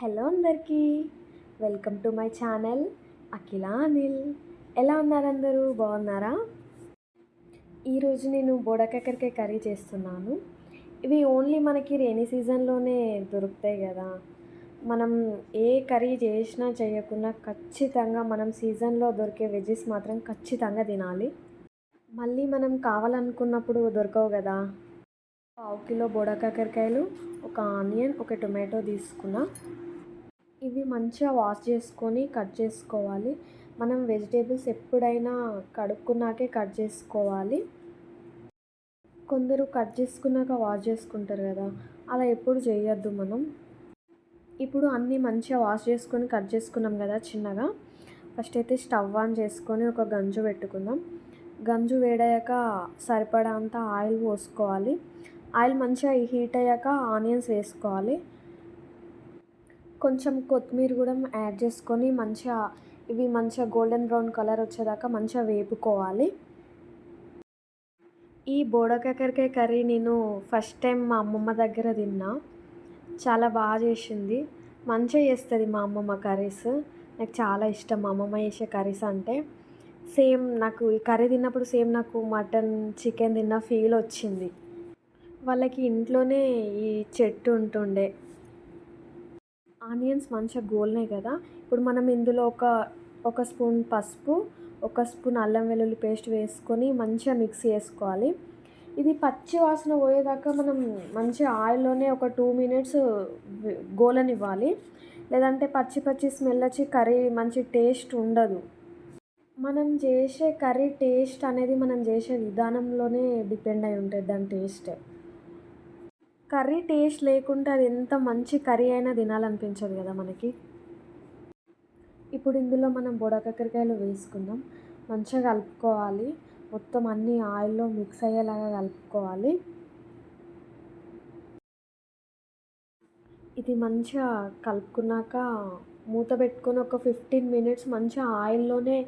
Hello అందరికీ. Welcome to my channel Akhila Anil. ఎలా ఉన్నారు అందరూ? బాగున్నారా? ఈరోజు నేను బోడకాకరికాయ కర్రీ చేస్తున్నాను. ఇవి ఓన్లీ మనకి రెయినీ సీజన్లోనే దొరుకుతాయి కదా. మనం ఏ కర్రీ చేసినా చేయకుండా ఖచ్చితంగా మనం సీజన్లో దొరికే వెజెస్ మాత్రం ఖచ్చితంగా తినాలి. మళ్ళీ మనం కావాలనుకున్నప్పుడు దొరకవు కదా. పావు కిలో బోడకాకరకాయలు ఒక ఆనియన్ ఒక టొమాటో తీసుకున్నా ఇవి మంచిగా వాష్ చేసుకొని కట్ చేసుకోవాలి. మనం వెజిటేబుల్స్ ఎప్పుడైనా కడుక్కున్నాకే కట్ చేసుకోవాలి. కొందరు కట్ చేసుకున్నాక వాష్ చేసుకుంటారు కదా అలా ఎప్పుడు చేయొద్దు మనం. ఇప్పుడు అన్నీ మంచిగా వాష్ చేసుకొని కట్ చేసుకున్నాం కదా చిన్నగా. ఫస్ట్ అయితే స్టవ్ ఆన్ చేసుకొని ఒక గంజు పెట్టుకుందాం. గంజు వేడయ్యాక సరిపడా అంత ఆయిల్ పోసుకోవాలి. ఆయిల్ మంచిగా హీట్ అయ్యాక ఆనియన్స్ వేసుకోవాలి. కొంచెం కొత్తిమీర కూడా యాడ్ చేసుకొని మంచిగా ఇవి మంచిగా గోల్డెన్ బ్రౌన్ కలర్ వచ్చేదాకా మంచిగా వేపుకోవాలి. ఈ బోడకాకరకాయ కర్రీ నేను ఫస్ట్ టైం మా అమ్మమ్మ దగ్గర తిన్నా. చాలా బాగా చేసింది. మంచిగా చేస్తుంది మా అమ్మమ్మ కర్రీస్. నాకు చాలా ఇష్టం మా అమ్మమ్మ చేసే కర్రీస్ అంటే. సేమ్ నాకు ఈ కర్రీ తిన్నప్పుడు సేమ్ నాకు మటన్ చికెన్ తిన్న ఫీల్ వచ్చింది. వాళ్ళకి ఇంట్లోనే ఈ చెట్టు ఉంటుండే. ఆనియన్స్ మంచిగా గోల్నే కదా. ఇప్పుడు మనం ఇందులో ఒక ఒక స్పూన్ పసుపు ఒక స్పూన్ అల్లం వెల్లుల్లి పేస్ట్ వేసుకొని మంచిగా మిక్స్ చేసుకోవాలి. ఇది పచ్చి వాసన పోయేదాకా మనం మంచిగా ఆయిల్లోనే ఒక టూ మినిట్స్ గోలనివ్వాలి. లేదంటే పచ్చి పచ్చి స్మెల్ వచ్చి కర్రీ మంచి టేస్ట్ ఉండదు. మనం చేసే కర్రీ టేస్ట్ అనేది మనం చేసే విధానంలోనే డిపెండ్ అయి ఉంటుంది దాని టేస్ట్. కర్రీ టేస్ట్ లేకుంటే అది ఎంత మంచి కర్రీ అయినా తినాలనిపించదు కదా మనకి. ఇప్పుడు ఇందులో మనం బుడకాకరకాయలు వేసుకుందాం. మంచిగా కలుపుకోవాలి. మొత్తం అన్ని ఆయిల్లో మిక్స్ అయ్యేలాగా కలుపుకోవాలి. ఇది మంచిగా కలుపుకున్నాక మూత పెట్టుకొని ఒక ఫిఫ్టీన్ మినిట్స్ మంచిగా ఆయిల్లోనే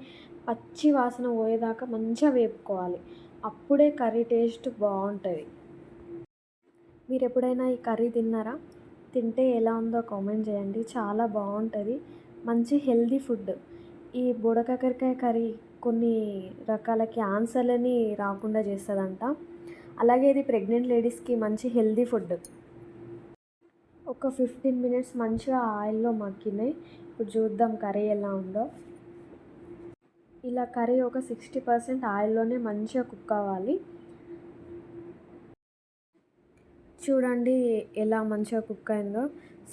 పచ్చి వాసన పోయేదాకా మంచిగా వేపుకోవాలి. అప్పుడే కర్రీ టేస్ట్ బాగుంటుంది. మీరు ఎప్పుడైనా ఈ కర్రీ తిన్నారా? తింటే ఎలా ఉందో కామెంట్ చేయండి. చాలా బాగుంటుంది. మంచి హెల్దీ ఫుడ్. ఈ బుడకాకరకాయ కర్రీ కొన్ని రకాల క్యాన్సర్లని రాకుండా చేస్తుందంట. అలాగే ఇది ప్రెగ్నెంట్ లేడీస్కి మంచి హెల్దీ ఫుడ్. ఒక ఫిఫ్టీన్ మినిట్స్ మంచిగా ఆయిల్లో మగ్గినాయి. ఇప్పుడు చూద్దాం కర్రీ ఎలా ఉందో. ఇలా కర్రీ ఒక సిక్స్టీ పర్సెంట్ ఆయిల్లోనే మంచిగా కుక్ అవ్వాలి. చూడండి ఎలా మంచిగా కుక్ అయిందో.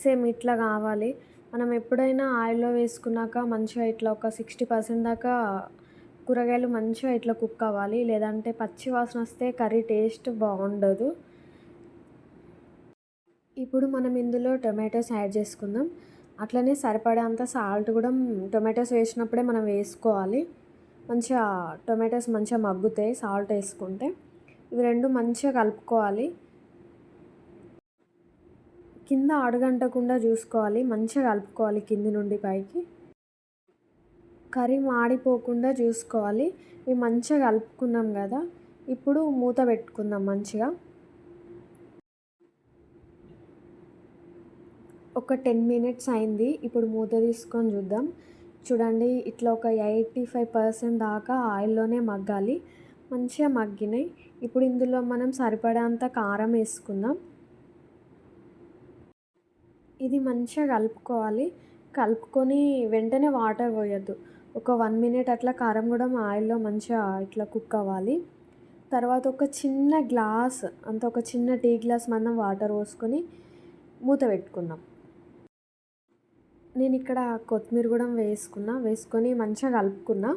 సేమ్ ఇట్లా కావాలి. మనం ఎప్పుడైనా ఆయిల్లో వేసుకున్నాక మంచిగా ఇట్లా ఒక సిక్స్టీ పర్సెంట్ దాకా కూరగాయలు మంచిగా ఇట్లా కుక్ అవ్వాలి లేదంటే పచ్చి వాసన వస్తే కర్రీ టేస్ట్ బాగుండదు. ఇప్పుడు మనం ఇందులో టొమాటోస్ యాడ్ చేసుకుందాం. అట్లనే సరిపడేంత సాల్ట్ కూడా టొమాటోస్ వేసినప్పుడే మనం వేసుకోవాలి. మంచిగా టొమాటోస్ మంచిగా మగ్గుతాయి సాల్ట్ వేసుకుంటే. ఇవి రెండు మంచిగా కలుపుకోవాలి. కింద అడుగంటకుండా చూసుకోవాలి మంచిగా కలుపుకోవాలి కింది నుండి పైకి. కర్రీ మాడిపోకుండా చూసుకోవాలి. ఇవి మంచిగా కలుపుకున్నాం కదా ఇప్పుడు మూత పెట్టుకుందాం మంచిగా. ఒక టెన్ మినిట్స్ అయింది ఇప్పుడు మూత తీసుకొని చూద్దాం. చూడండి ఇట్లా ఒక ఎయిటీ ఫైవ్ పర్సెంట్ దాకా ఆయిల్లోనే మగ్గాలి. మంచిగా మగ్గినాయి. ఇప్పుడు ఇందులో మనం సరిపడేంత కారం వేసుకుందాం. ఇది మంచిగా కలుపుకోవాలి. కలుపుకొని వెంటనే వాటర్ పోయొద్దు. ఒక వన్ మినిట్ అట్లా కారం కూడా ఆయిల్లో మంచిగా ఇట్లా కుక్ అవ్వాలి. తర్వాత ఒక చిన్న గ్లాస్ అంత ఒక చిన్న టీ గ్లాస్ మనం వాటర్ పోసుకొని మూత పెట్టుకున్నాం నేను ఇక్కడ కొత్తిమీర కూడా వేసుకున్నా. వేసుకొని మంచిగా కలుపుకున్నా.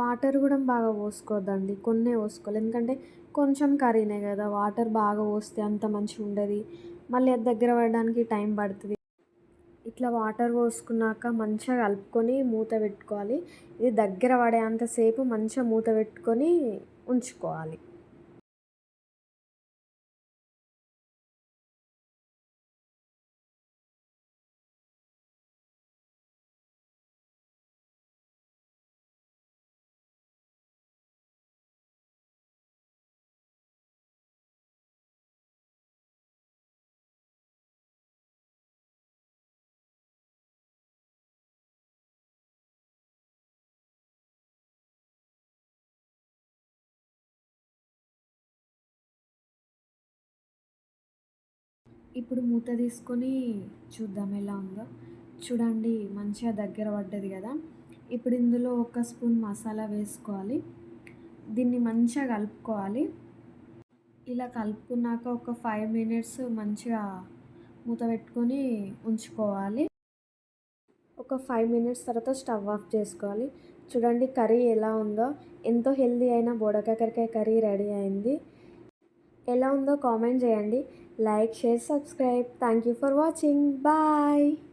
వాటర్ కూడా బాగా పోసుకోవద్దండి. కొన్నే పోసుకోవాలి. ఎందుకంటే కొంచెం కర్రీనే కదా. వాటర్ బాగా పోస్తే అంత మంచిగా ఉండదు. మళ్ళీ అది దగ్గర పడడానికి టైం పడుతుంది. ఇట్లా వాటర్ పోసుకున్నాక మంచిగా కలుపుకొని మూత పెట్టుకోవాలి. ఇది దగ్గర పడేంతసేపు మంచిగా మూత పెట్టుకొని ఉంచుకోవాలి. ఇప్పుడు మూత తీసుకొని చూద్దాం ఎలా ఉందో. చూడండి మంచిగా దగ్గర పడ్డది కదా. ఇప్పుడు ఇందులో ఒక స్పూన్ మసాలా వేసుకోవాలి. దీన్ని మంచిగా కలుపుకోవాలి. ఇలా కలుపుకున్నాక ఒక ఫైవ్ మినిట్స్ మంచిగా మూత పెట్టుకొని ఉంచుకోవాలి. ఒక ఫైవ్ మినిట్స్ తర్వాత స్టవ్ ఆఫ్ చేసుకోవాలి. చూడండి కర్రీ ఎలా ఉందో. ఎంతో హెల్దీ అయిన బోడకాకరకాయ కర్రీ రెడీ అయింది. ఎలా ఉందో కామెంట్ చేయండి. like share subscribe. Thank you for watching. Bye.